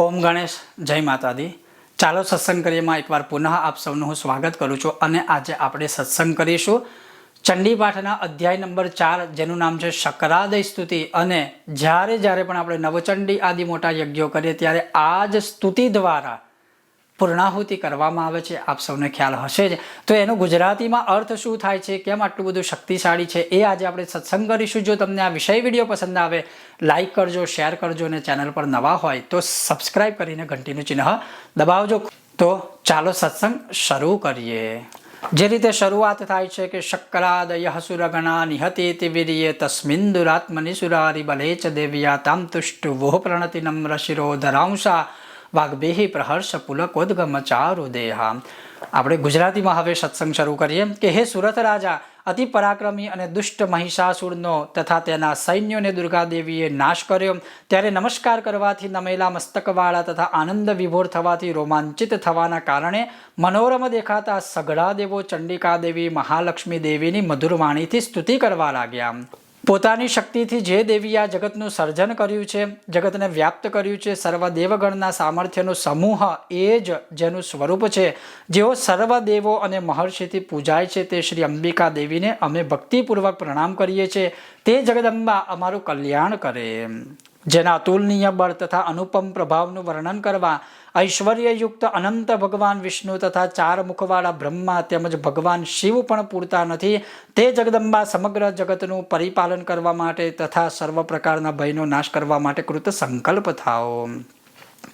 ઓમ ગણેશ, જય માતાદી ચાલો સત્સંગ કરીએમાં એકવાર પુનઃ આપ સૌનું હું સ્વાગત કરું છું અને આજે આપણે સત્સંગ કરીશું ચંડી પાઠના અધ્યાય નંબર ચાર, જેનું નામ છે શકરાદય સ્તુતિ. અને જ્યારે જ્યારે પણ આપણે નવચંડી આદિ મોટા યજ્ઞો કરીએ, ત્યારે આ જ સ્તુતિ દ્વારા પૂર્ણાહુતિ કરવામાં આવે છે, આપ સૌને ખ્યાલ હશે જ. તો એનો ગુજરાતીમાં અર્થ શું થાય છે, કેમ આટલું બધું શક્તિશાળી છે, એ આજે આપણે સત્સંગ કરીશું. જો તમને આ વિષય વીડિયો પસંદ આવે લાઇક કરજો, શેર કરજો અને ચેનલ પર નવા હોય, તો સબસ્ક્રાઈબ કરીને ઘંટીનું ચિહ્ન દબાવજો. તો ચાલો સત્સંગ શરૂ કરીએ. જે રીતે શરૂઆત થાય છે કે શક્કરાદય સુરગણા નિહતે વીર્ય તસ્મિન દુરાત્મની સુરારી બલેચ દેવ્યા તામ તુષ્ટ વોહ પ્રણતિ નમ્ર શિરો ધરાંશા વાગ્ભેહી પ્રહર્ષ પુલકોદગમ ચારુ દેહા. આપણે ગુજરાતીમાં હવે સત્સંગ શરૂ કરીએ કે હે સુરત રાજા, અતિ પરાક્રમી અને દુષ્ટ મહિષાસુરનો તથા તેના સૈન્યોને દુર્ગાદેવીએ નાશ કર્યો. ત્યારે નમસ્કાર કરવાથી નમેલા મસ્તકવાળા તથા આનંદ વિભોર થવાથી રોમાંચિત થવાના કારણે મનોરમ દેખાતા સઘળા દેવો ચંડિકા દેવી મહાલક્ષ્મી દેવીની મધુર વાણીથી સ્તુતિ કરવા લાગ્યા. પોતાની શક્તિથી જે દેવીએ આ જગતનું સર્જન કર્યું છે, જગતને વ્યાપ્ત કર્યું છે સર્વ દેવગણના સામર્થ્યનો સમૂહ એ જ જેનું સ્વરૂપ છે. જેઓ સર્વ દેવો અને મહર્ષિથી પૂજાય છે તે શ્રી અંબિકા દેવીને અમે ભક્તિપૂર્વક પ્રણામ કરીએ છીએ. તે જગદંબા અમારું કલ્યાણ કરે. જેના અતુલનીય બળ તથા અનુપમ પ્રભાવનું વર્ણન કરવા ઐશ્વર્યયુક્ત અનંત ભગવાન વિષ્ણુ તથા ચાર મુખવાળા બ્રહ્મા તેમજ ભગવાન શિવ પણ પૂરતા નથી. તે જગદંબા સમગ્ર જગતનું પરિપાલન કરવા માટે તથા સર્વ પ્રકારના ભયનો નાશ કરવા માટે કૃત સંકલ્પ થાઓ.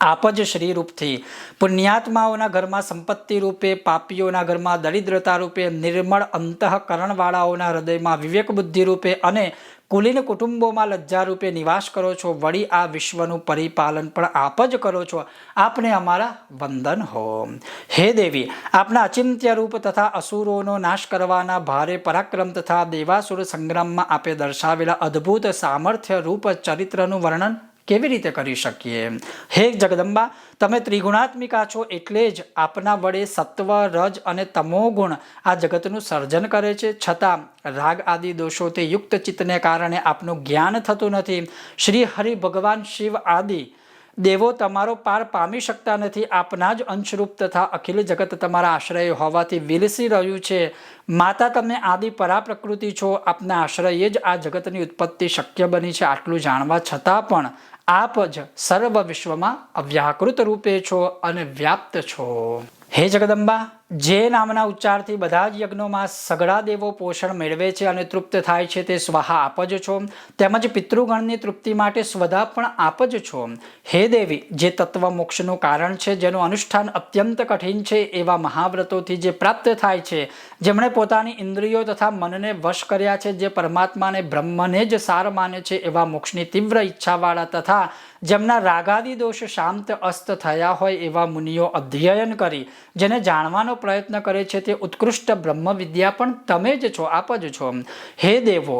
આપ જ શ્રી રૂપથી પુણ્યાત્માઓના ઘરમાં સંપત્તિ રૂપે, પાપીઓના ઘરમાં દરિદ્રતા રૂપે, નિર્મળ અંતઃકરણવાળાઓના હૃદયમાં વિવેક બુદ્ધિ રૂપે અને કુલીન કુટુંબોમાં લજ્જારૂપે નિવાસ કરો છો, વળી આ વિશ્વનું પરિપાલન પણ આપ જ કરો છો. આપને અમારા વંદન હો. હે દેવી, આપના અચિંત્ય રૂપ તથા અસુરોનો નાશ કરવાના ભારે પરાક્રમ તથા દેવાસુર સંગ્રામમાં આપે દર્શાવેલા અદ્ભુત સામર્થ્ય રૂપ ચરિત્રનું વર્ણન કેવી રીતે કરી શકીએ? હે જગદંબા, તમે ત્રિગુણાત્મિકા છો એટલે જ આપના વડે સત્વ, રજ અને તમો ગુણ આ જગતનું સર્જન કરે છે. છતાં રાગ આદિ દોષોથી યુક્ત ચિત્તને કારણે આપનું જ્ઞાન થતું નથી. શ્રી હરિ ભગવાન શિવ આદિ દેવો તમારો પાર પામી શકતા નથી. આપના જ અંશરૂપ તથા અખિલ જગત તમારા આશ્રય હોવાથી વિલસી રહ્યું છે. માતા, તમે આદિ પરા પ્રકૃતિ છો. આપના આશ્રયે જ આ જગતની ઉત્પત્તિ શક્ય બની છે આટલું જાણવા છતાં પણ આપ જ સર્વ વિશ્વમાં અવ્યાકૃત રૂપે છો અને વ્યાપ્ત છો. હે જગદંબા જે નામના ઉચ્ચારથી બધા જ યજ્ઞોમાં સગડા દેવો પોષણ મેળવે છે અને તૃપ્ત થાય છે તે સ્વાહા આપ જ છો. તેમજ પિતૃગણની તૃપ્તિ માટે સ્વધા પણ આપ જ છો. હે દેવી, જે તત્વ મોક્ષનું કારણ છે, જેનું અનુષ્ઠાન અત્યંત કઠિન છે, એવા મહાવ્રતોથી જે પ્રાપ્ત થાય છે, જેમણે પોતાની ઇન્દ્રિયો તથા મનને વશ કર્યા છે, જે પરમાત્માને, બ્રહ્મને જ સાર માને છે, એવા મોક્ષની તીવ્ર ઈચ્છાવાળા તથા જેમના રાગાદી દોષ શાંત અસ્ત થયા હોય, એવા મુનિઓ અધ્યયન કરી, જેને જાણવાનો પ્રયત્ન કરે છે તે ઉત્કૃષ્ટ બ્રહ્મ વિદ્યા પણ તમે જ છો, આપ જ છો. હે દેવો,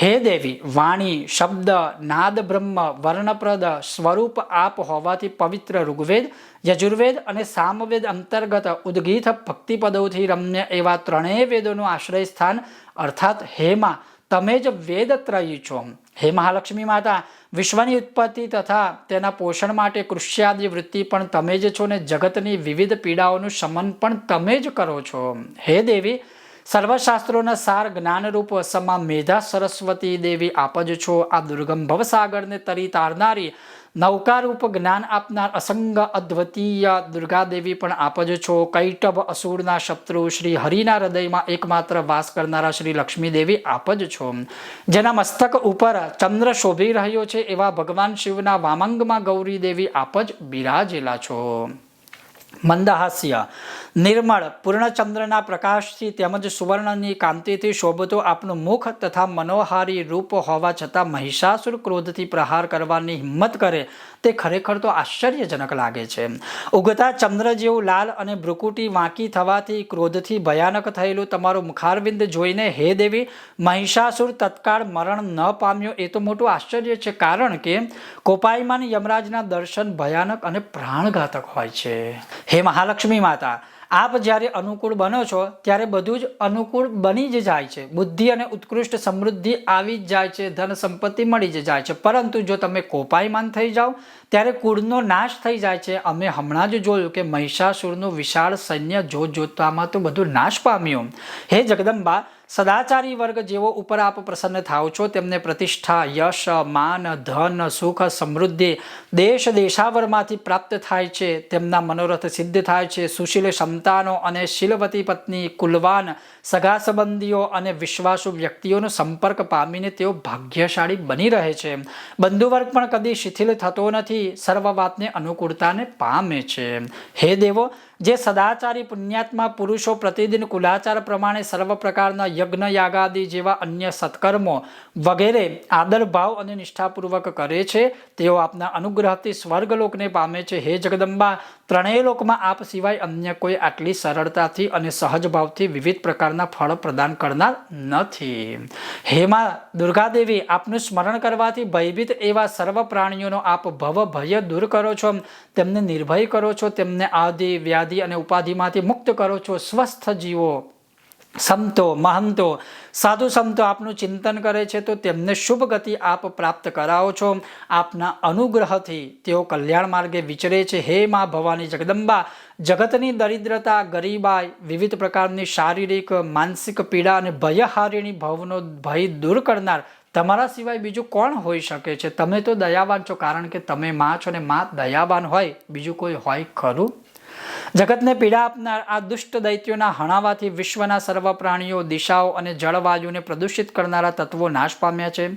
હે દેવી, વાણી, શબ્દ, નાદ બ્રહ્મ, વર્ણપ્રદ સ્વરૂપ આપ હોવાથી પવિત્ર ઋગ્વેદ, યજુર્વેદ અને સામવેદ અંતર્ગત ઉદ્ગીત ભક્તિપદોથી રમ્ય એવા ત્રણેય વેદોનું આશ્રય સ્થાન અર્થાત હેમાં, તમે જ વેદત્રયી છો. હે મહાલક્ષ્મી માતા, વિશ્વની ઉત્પત્તિ તથા તેના પોષણ માટે કૃષ્યાદિ વૃત્તિ પણ તમે જ છો ને જગતની વિવિધ પીડાઓનું શમન પણ તમે જ કરો છો. હે દેવી, સર્વશાસ્ત્રોના સાર જ્ઞાનરૂપ સમા મેધા સરસ્વતી દેવી આપ જ છો. આ દુર્ગમ ભવસાગરને તરી તારનારી નૌકારૂપ જ્ઞાન આપનાર અસંગ અદ્વિતીય દુર્ગાદેવી પણ આપ જ છો. કૈટભ અસુરના શત્રુ શ્રી હરિના હૃદયમાં એકમાત્ર વાસ કરનારા શ્રી લક્ષ્મીદેવી આપ જ છો. જેના મસ્તક ઉપર ચંદ્ર શોભી રહ્યો છે એવા ભગવાન શિવના વામાંગમાં ગૌરી દેવી આપ જ બિરાજેલા છો. મંદહાસ્ય. નિર્મળ, પૂર્ણચંદ્રના પ્રકાશથી તેમજ સુવર્ણની કાંતિથી શોભતો આપનું મુખ તથા મનોહારી રૂપ હોવા છતાં મહિષાસુર ક્રોધથી પ્રહાર કરવાની હિંમત કરે તે ખરેખર તો આશ્ચર્યજનક લાગે છે. ઉગતા ચંદ્ર જેવું લાલ અને ભ્રુકુટી વાંકી થવાથી ક્રોધથી ભયાનક થયેલું તમારું મુખારવિંદ જોઈને હે દેવી, મહિષાસુર તત્કાળ મરણ ન પામ્યો એ તો મોટું આશ્ચર્ય છે કારણ કે કોપાઈમાન યમરાજના દર્શન ભયાનક અને પ્રાણઘાતક હોય છે. હે મહાલક્ષ્મી માતા આપ જ્યારે અનુકૂળ બનો છો, ત્યારે બધું જ અનુકૂળ બની જ જાય છે. બુદ્ધિ અને ઉત્કૃષ્ટ સમૃદ્ધિ આવી જ જાય છે, ધન સંપત્તિ મળી જ જાય છે. પરંતુ જો તમે કોપાયમાન થઈ જાઓ, ત્યારે કુળનો નાશ થઈ જાય છે. અમે હમણાં જ જોયું કે મહિષાસુરનું વિશાળ સૈન્ય જોત જોતામાં તો બધું નાશ પામ્યું. હે જગદંબા સદાચારી વર્ગ જેવો ઉપર આપ પ્રસન્ન થાઓ છો, તેમને પ્રતિષ્ઠા, યશ, માન, ધન, સુખ, સમૃદ્ધિ, દેશ, દેશાવરમાંથી પ્રાપ્ત થાય છે. તેમના મનોરથ સિદ્ધ થાય છે. સુશીલ ક્ષમતાનો અને શીલવતી પત્ની, કુલવાન સગા સંબંધીઓ અને વિશ્વાસુ વ્યક્તિઓનો સંપર્ક પામીને તેઓ ભાગ્યશાળી બની રહે છે. બંધુવર્ગ પણ કદી શિથિલ થતો નથી. સર્વ વાતને અનુકૂળતાને પામે છે. હે દેવો જે સદાચારી પુણ્યાત્મા પુરુષો પ્રતિદિન કુલાચાર પ્રમાણે સર્વ પ્રકારના યજ્ઞ યાગાદિ જેવા અન્ય સત્કર્મો વગેરે આદર ભાવ અને નિષ્ઠાપૂર્વક કરે છે. તેઓ આપના અનુગ્રહથી સ્વર્ગલોકને પામે છે. હે જગદંબા, ત્રણેય લોકમાં આપ સિવાય અન્ય કોઈ આટલી સરળતાથી અને સહજ ભાવથી વિવિધ પ્રકારના ફળ પ્રદાન કરનાર નથી. હેમા દુર્ગાદેવી, આપનું સ્મરણ કરવાથી ભયભીત એવા સર્વ પ્રાણીઓનો આપ ભવ ભય દૂર કરો છો. તેમને નિર્ભય કરો છો. તેમને આદિ વ્યાધિ અને ઉપાધિમાંથી મુક્ત કરો છો, સ્વસ્થ જીવો. સંતો, મહંતો, સાધુ સંતો આપનું ચિંતન કરે છે તો તેમને શુભ ગતિ આપ પ્રાપ્ત કરાવો છો. આપના અનુગ્રહથી તેઓ કલ્યાણ માર્ગે વિચરે છે. હે મા ભવાની જગદંબા, જગતની દરિદ્રતા, ગરીબાઈ, વિવિધ પ્રકારની શારીરિક, માનસિક પીડા અને ભયહારીણી ભવનો ભય દૂર કરનાર તમારા સિવાય બીજું કોણ હોઈ શકે છે? તમે તો દયાવાન છો, કારણ કે તમે માં છો અને માં દયાવાન હોય. બીજું કોઈ હોય ખરું? જગતને પીડા આપનાર આ દુષ્ટ દૈત્યોના હણાવાથી વિશ્વના સર્વ પ્રાણીઓ, દિશાઓ અને જળવાયુને પ્રદૂષિત કરનારા તત્વો નાશ પામ્યા છે.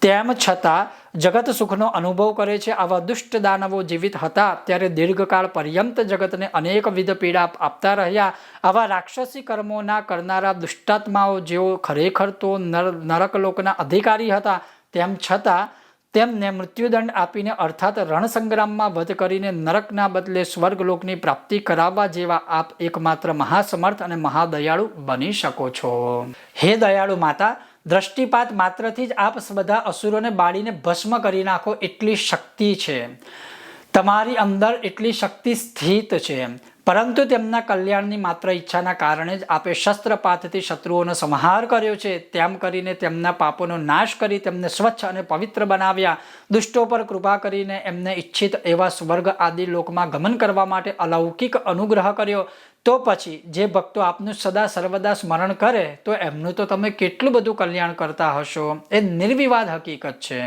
તેમ છતાં, જગત સુખનો અનુભવ કરે છે. આવા દુષ્ટ દાનવો જીવિત હતા ત્યારે દીર્ઘકાળ પર્યંત જગતને અનેકવિધ પીડા આપતા રહ્યા. આવા રાક્ષસી કર્મોના કરનારા દુષ્ટાત્માઓ જેઓ ખરેખર તો નર નરક લોકના અધિકારી હતા, તેમ છતાં તેમને મૃત્યુદંડ આપીને અર્થાત રણસંગ્રામમાં વધ કરીને નરકના બદલે સ્વર્ગલોકની પ્રાપ્તિ કરાવવા જેવા આપ એકમાત્ર મહાસમર્થ અને મહાદયાળુ બની શકો છો. હે દયાળુ માતા, દ્રષ્ટિપાત માત્રથી જ આપ બધા અસુરોને બાળીને ભસ્મ કરી નાખો એટલી શક્તિ છે. તમારી અંદર એટલી શક્તિ સ્થિત છે. પરંતુ તેમના કલ્યાણની માત્ર ઈચ્છાના કારણે જ આપે શસ્ત્રપાતથી શત્રુઓનો સંહાર કર્યો છે. તેમ કરીને તેમના પાપોનો નાશ કરી તેમને સ્વચ્છ અને પવિત્ર બનાવ્યા. દુષ્ટો પર કૃપા કરીને એમને ઈચ્છિત એવા સ્વર્ગ આદિ લોકમાં ગમન કરવા માટે અલૌકિક અનુગ્રહ કર્યો. તો પછી જે ભક્તો આપનું સદા સર્વદા સ્મરણ કરે, તો એમનું તો તમે કેટલું બધું કલ્યાણ કરતા હશો? એ નિર્વિવાદ હકીકત છે.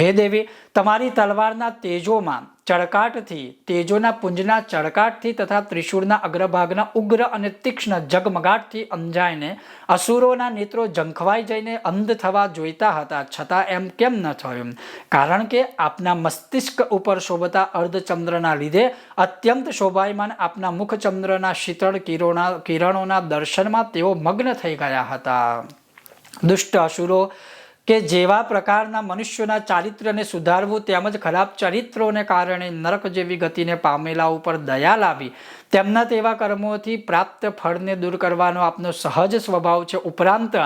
હે દેવી, તમારી તલવારના તેજોમાં ચળકાટથી, તેજોના પુંજના ચળકાટથી તથા ત્રિશૂળના અગ્રભાગના ઉગ્ર અને તીક્ષ્ણ જગમગાટથી અંજાઈને અસુરોના નેત્રો ઝંખવાઈ જઈને અંધ થવા જોઈતા હતા. છતાં એમ કેમ ન થયું? કારણ કે આપના મસ્તિષ્ક ઉપર શોભતા અર્ધચંદ્રના લીધે અત્યંત શોભાયમાન આપના મુખચંદ્રના શીતળ કિરણોના કિરણોના દર્શનમાં તેઓ મગ્ન થઈ ગયા હતા. દુષ્ટ અસુરો કે જેવા પ્રકારના મનુષ્યોના ચારિત્ર્યને સુધારવું તેમજ ખરાબ ચરિત્રોને કારણે નરક જેવી ગતિને પામેલા ઉપર દયા લાવી તેમના તેવા કર્મોથી પ્રાપ્ત ફળને દૂર કરવાનો આપનો સહજ સ્વભાવ છે. ઉપરાંત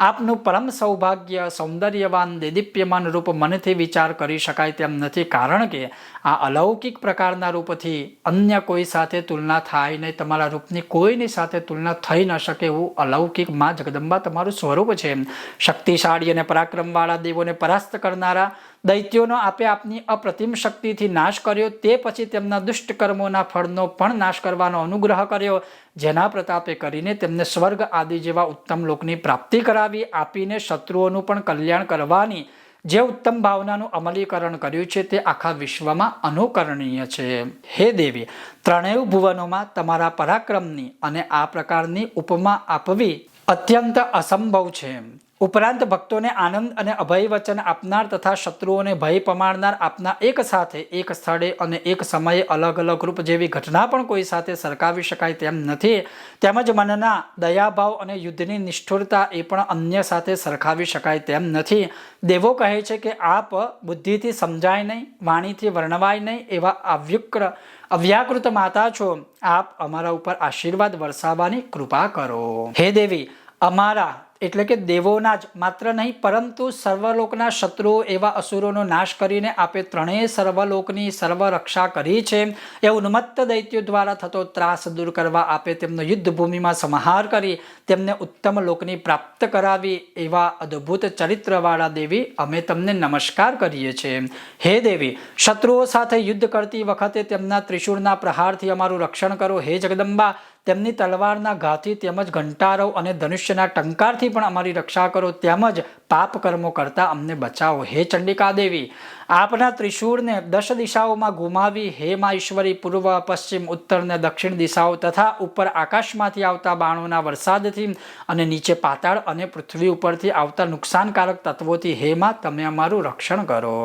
આપનું પરમ સૌભાગ્ય, સૌંદર્યવાન, દેદીપ્યમાન રૂપ મનથી વિચાર કરી શકાય તેમ નથી. કારણ કે આ અલૌકિક પ્રકારના રૂપથી અન્ય કોઈ સાથે તુલના થાય નહીં. તમારા રૂપની કોઈની સાથે તુલના થઈ ન શકે એવું અલૌકિકમાં જગદંબા તમારું સ્વરૂપ છે. શક્તિશાળી અને પરાક્રમવાળા દેવોને પરાસ્ત કરનારા દૈત્યોનો આપે આપની અપ્રતિમ શક્તિથી નાશ કર્યો, તે પછી તેમના દુષ્ટ કર્મોના ફળનો પણ નાશ કરવાનો અનુગ્રહ કર્યો. જેના પ્રતાપે કરીને તેમને સ્વર્ગ આદિ જેવા ઉત્તમ લોકની પ્રાપ્તિ કરાવી, આપીને શત્રુઓનું પણ કલ્યાણ કરવાની જે ઉત્તમ ભાવનાનું અમલીકરણ કર્યું છે, તે આખા વિશ્વમાં અનુકરણીય છે. હે દેવી, ત્રણેય ભુવનોમાં તમારા પરાક્રમની અને આ પ્રકારની ઉપમા આપવી અત્યંત અસંભવ છે. ઉપરાંત ભક્તોને આનંદ અને અભય વચન આપનાર તથા શત્રુઓને ભય પમાડનાર આપના એક સાથે, એક સ્થળે અને એક સમયે અલગ અલગ રૂપ જેવી ઘટના પણ કોઈ સાથે સરકાવી શકાય તેમ નથી. તેમજ મનના દયાભાવ અને યુદ્ધની નિષ્ઠુરતા એ પણ અન્ય સાથે સરખાવી શકાય તેમ નથી. દેવો કહે છે કે આપ બુદ્ધિથી સમજાય નહીં, વાણીથી વર્ણવાય નહીં એવા અવ્યુક્ર, અવ્યાકૃત માતા છો. આપ અમારા ઉપર આશીર્વાદ વરસાવવાની કૃપા કરો. હે દેવી, અમારા એટલે કે દેવોના જ, માત્ર નહીં, પરંતુ સર્વલોકના શત્રુઓ એવા અસુરોનો નાશ કરીને આપે ત્રણેય સર્વલોકની સર્વરક્ષા કરી છે. એ ઉન્મત્ત દૈત્યો દ્વારા થતો ત્રાસ દૂર કરવા આપે તેમનો યુદ્ધ ભૂમિમાં સંહાર કરી, તેમને ઉત્તમ લોકની પ્રાપ્ત કરાવી એવા અદ્ભુત ચરિત્રવાળા દેવી અમે તમને નમસ્કાર કરીએ છીએ. હે દેવી, શત્રુઓ સાથે યુદ્ધ કરતી વખતે તેમના ત્રિશુળના પ્રહારથી અમારું રક્ષણ કરો. હે જગદંબા તેમની તલવારના ઘાથી તેમજ ઘંટારવ અને ધનુષ્યના ટંકારથી પણ અમારી રક્ષા કરો તેમજ પાપ કર્મો કરતા અમને બચાવો. હે ચંડિકા દેવી આપના ત્રિશૂળને દશ દિશાઓમાં ગુમાવી હે મા ઈશ્વરી પૂર્વ, પશ્ચિમ, ઉત્તર ને દક્ષિણ દિશાઓ તથા ઉપર આકાશમાંથી આવતા બાણોના વરસાદથી અને નીચે પાતાળ અને પૃથ્વી ઉપરથી આવતા નુકસાનકારક તત્વોથી હે મા તમે અમારું રક્ષણ કરો.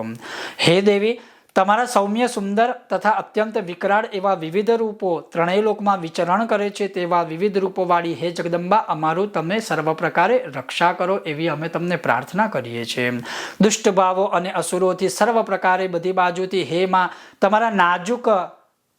હે દેવી તમારા સૌમ્ય, સુંદર તથા અત્યંત વિકરાળ એવા વિવિધ રૂપો ત્રણેય લોકમાં વિચરણ કરે છે તેવા વિવિધ રૂપોવાળી હે જગદંબા, અમારું તમે સર્વ પ્રકારે રક્ષા કરો એવી અમે તમને પ્રાર્થના કરીએ છીએ. દુષ્ટ ભાવો અને અસુરોથી સર્વ પ્રકારે બધી બાજુથી હે માં, તમારા નાજુક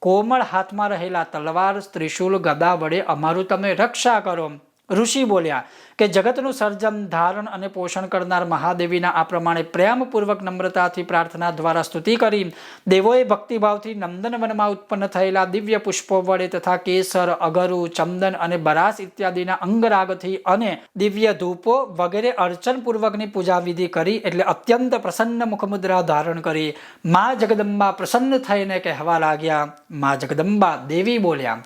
કોમળ હાથમાં રહેલા તલવાર ત્રિશૂલ ગદા વડે અમારું તમે રક્ષા કરો. ઋષિ બોલ્યા કે જગતનું સર્જન, ધારણ અને પોષણ કરનાર મહાદેવીના આ પ્રમાણે પ્રેમપૂર્વક નમ્રતાથી પ્રાર્થના દ્વારા સ્તુતિ કરી. દેવોએ ભક્તિભાવથી નંદનવનમાં ઉત્પન્ન થયેલા દિવ્ય પુષ્પો વડે તથા કેસર, અગરુ, ચંદન અને બરાસ ઇત્યાદિના અંગરાગથી અને દિવ્ય ધૂપો વગેરે અર્ચનપૂર્વકની પૂજા વિધિ કરી એટલે અત્યંત પ્રસન્ન મુખમુદ્રા ધારણ કરી. મા જગદંબા પ્રસન્ન થઈને કહેવા લાગ્યા. મા જગદંબા દેવી બોલ્યા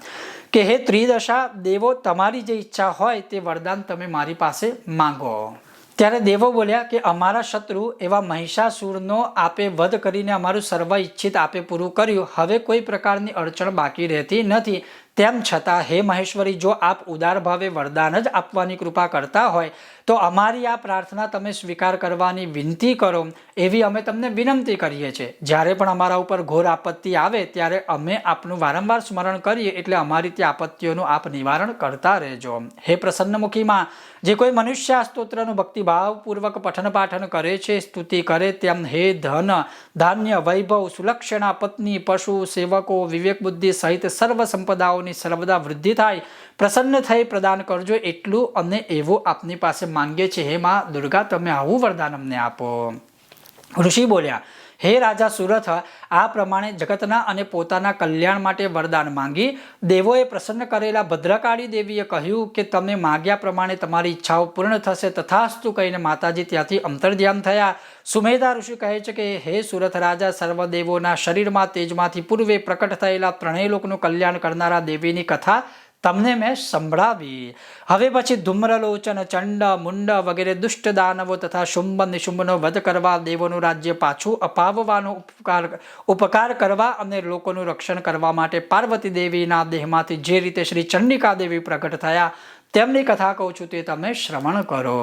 કે હે ત્રિદશા દેવો, તમારી જે ઈચ્છા હોય તે વરદાન તમે મારી પાસે માંગો. ત્યારે દેવો બોલ્યા કે અમારા શત્રુ એવા મહિષાસુરનો આપે વધ કરીને અમારું સર્વ ઈચ્છિત આપે પૂરું કર્યું. હવે કોઈ પ્રકારની અડચણ બાકી રહેતી નથી. તેમ છતાં, હે મહેશ્વરી, જો આપ ઉદાર ભાવે વરદાન જ આપવાની કૃપા કરતા હોય, તો અમારી આ પ્રાર્થના તમે સ્વીકાર કરવાની વિનંતી કરો. એવી અમે તમને વિનંતી કરીએ છીએ. જ્યારે પણ અમારા ઉપર ઘોર આપત્તિ આવે, ત્યારે અમે આપનું વારંવાર સ્મરણ કરીએ, એટલે અમારી તે આપત્તિઓનું આપ નિવારણ કરતા રહેજો. હે પ્રસન્નમુખીમાં, જે કોઈ મનુષ્ય આ સ્તોત્રનું ભક્તિભાવપૂર્વક પઠન પાઠન કરે છે, સ્તુતિ કરે તેમ હે ધન, ધાન્ય વૈભવ, સુલક્ષણા, પત્ની, પશુ, સેવકો વિવેક બુદ્ધિ સહિત સર્વ સંપદાઓની સર્વદા વૃદ્ધિ થાય, પ્રસન્ન થઈ પ્રદાન કરજો એટલું અને એવું આપની પાસે માંગીએ છીએ હે માં દુર્ગા, તમે આવું વરદાન અમને આપો. ઋષિ બોલ્યા હે રાજા સુરથ, આ પ્રમાણે જગતના અને પોતાના કલ્યાણ માટે વરદાન માંગી. દેવોએ પ્રસન્ન કરેલા ભદ્રકાળી દેવીએ કહ્યું કે તમે માગ્યા પ્રમાણે તમારી ઈચ્છાઓ પૂર્ણ થશે. તથાસ્તુ કહીને માતાજી ત્યાંથી અંતર્ધ્યાન થયા. સુમેધા ઋષિ કહે છે કે, હે સુરથ રાજા, સર્વદેવોના શરીરમાં તેજમાંથી પૂર્વે પ્રકટ થયેલા ત્રણેય લોકનું કલ્યાણ કરનારા દેવીની કથા તમને મેં સંભળાવી. હવે પછી ધૂમ્રલોચન, ચંડ, મુંડ વગેરે દુષ્ટ દાનવો તથા શુંભ નિશુંભનો વધ કરવા દેવોનું રાજ્ય પાછું અપાવવાનો ઉપકાર ઉપકાર કરવા અને લોકોનું રક્ષણ કરવા માટે પાર્વતી દેવીના દેહમાંથી જે રીતે શ્રી ચંડિકા દેવી પ્રગટ થયા, તેમની કથા કહું છું તે તમે શ્રવણ કરો.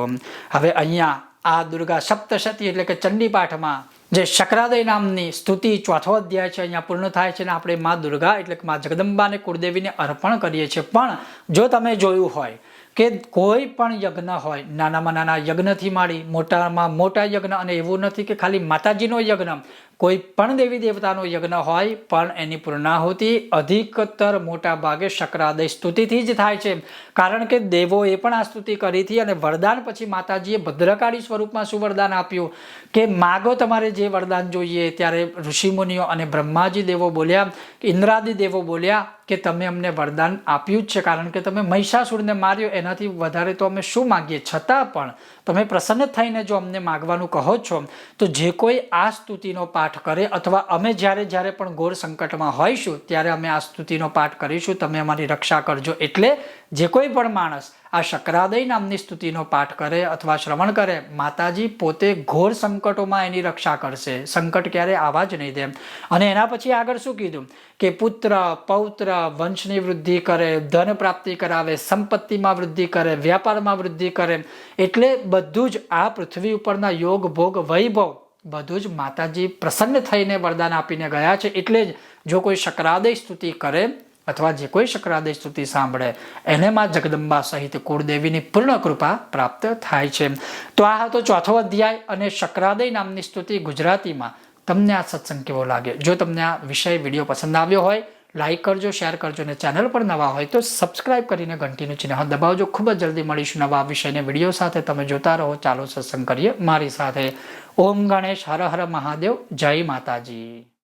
હવે અહીંયા આ દુર્ગા સપ્તશતી એટલે કે ચંડી પાઠમાં જે શક્રાદય નામની સ્તુતિ ચોથો અધ્યાય છે, અહીંયા પૂર્ણ થાય છે અને આપણે મા દુર્ગા એટલે કે મા જગદંબાને કુળદેવીને અર્પણ કરીએ છીએ. પણ જો તમે જોયું હોય કે કોઈ પણ યજ્ઞ હોય, નાનામાં નાના યજ્ઞથી માંડી મોટામાં મોટા યજ્ઞ અને એવું નથી કે ખાલી માતાજીનો યજ્ઞ કોઈ પણ દેવી દેવતાનો યજ્ઞ હોય, પણ એની પૂર્ણાહુતિ અધિકતર મોટા ભાગે શક્રાદય સ્તુતિથી જ થાય છે. કારણ કે દેવોએ પણ આ સ્તુતિ કરી હતી અને વરદાન પછી માતાજીએ ભદ્રકાળી સ્વરૂપમાં શું વરદાન આપ્યું. કે માગો તમારે જે વરદાન જોઈએ? ત્યારે ઋષિમુનિઓ અને બ્રહ્માજી દેવો બોલ્યા ઇન્દ્રાદિ દેવો બોલ્યા કે તમે અમને વરદાન આપ્યું જ છે, કારણ કે તમે મહિષાસુરને માર્યો, એનાથી વધારે તો અમે શું માગીએ? છતાં પણ તમે પ્રસન્ન થઈને જો અમને માગવાનું કહો છો, તો જે કોઈ આ સ્તુતિનો પાઠ કરે, અથવા અમે જ્યારે જ્યારે પણ ઘોર સંકટમાં હોઈશું, ત્યારે અમે આ સ્તુતિનો પાઠ કરીશું, તમે અમારી રક્ષા કરજો. એટલે જે કોઈ પણ માણસ આ શક્રાદય નામની સ્તુતિનો પાઠ કરે અથવા શ્રવણ કરે, માતાજી પોતે ઘોર સંકટોમાં એની રક્ષા કરશે. સંકટ ક્યારે આવા જ નહીં દે. અને એના પછી આગળ શું કીધું? કે પુત્ર, પૌત્ર વંશની વૃદ્ધિ કરે, ધન પ્રાપ્તિ કરાવે, સંપત્તિમાં વૃદ્ધિ કરે, વ્યાપારમાં વૃદ્ધિ કરે. એટલે બધું જ આ પૃથ્વી ઉપરના યોગ, ભોગ, વૈભવ બધું જ માતાજી પ્રસન્ન થઈને વરદાન આપીને ગયા છે. એટલે જ જો કોઈ શક્રાદય સ્તુતિ કરે અથવા જે કોઈ શક્રાદય સ્તુતિ સાંભળે એને માં જગદંબા સહિત કુળદેવીની પૂર્ણ કૃપા પ્રાપ્ત થાય છે. તો આ હતો ચોથો અધ્યાય અને શક્રાદય નામની સ્તુતિ ગુજરાતીમાં. તમને આ સત્સંગ કેવો લાગે? જો તમને આ વિષય વીડિયો પસંદ આવ્યો હોય, લાઈક કરજો, શેર કરજો અને ચેનલ પર નવા હોય તો સબસ્ક્રાઇબ કરીને ઘંટીનું ચિહ્ન દબાવજો. ખૂબ જ જલ્દી મળીશું નવા વિષયને વીડિયો સાથે. તમે જોતા રહો. ચાલો સત્સંગ કરીએ મારી સાથે. ઓમ ગણેશ હર હર મહાદેવ. જય માતાજી.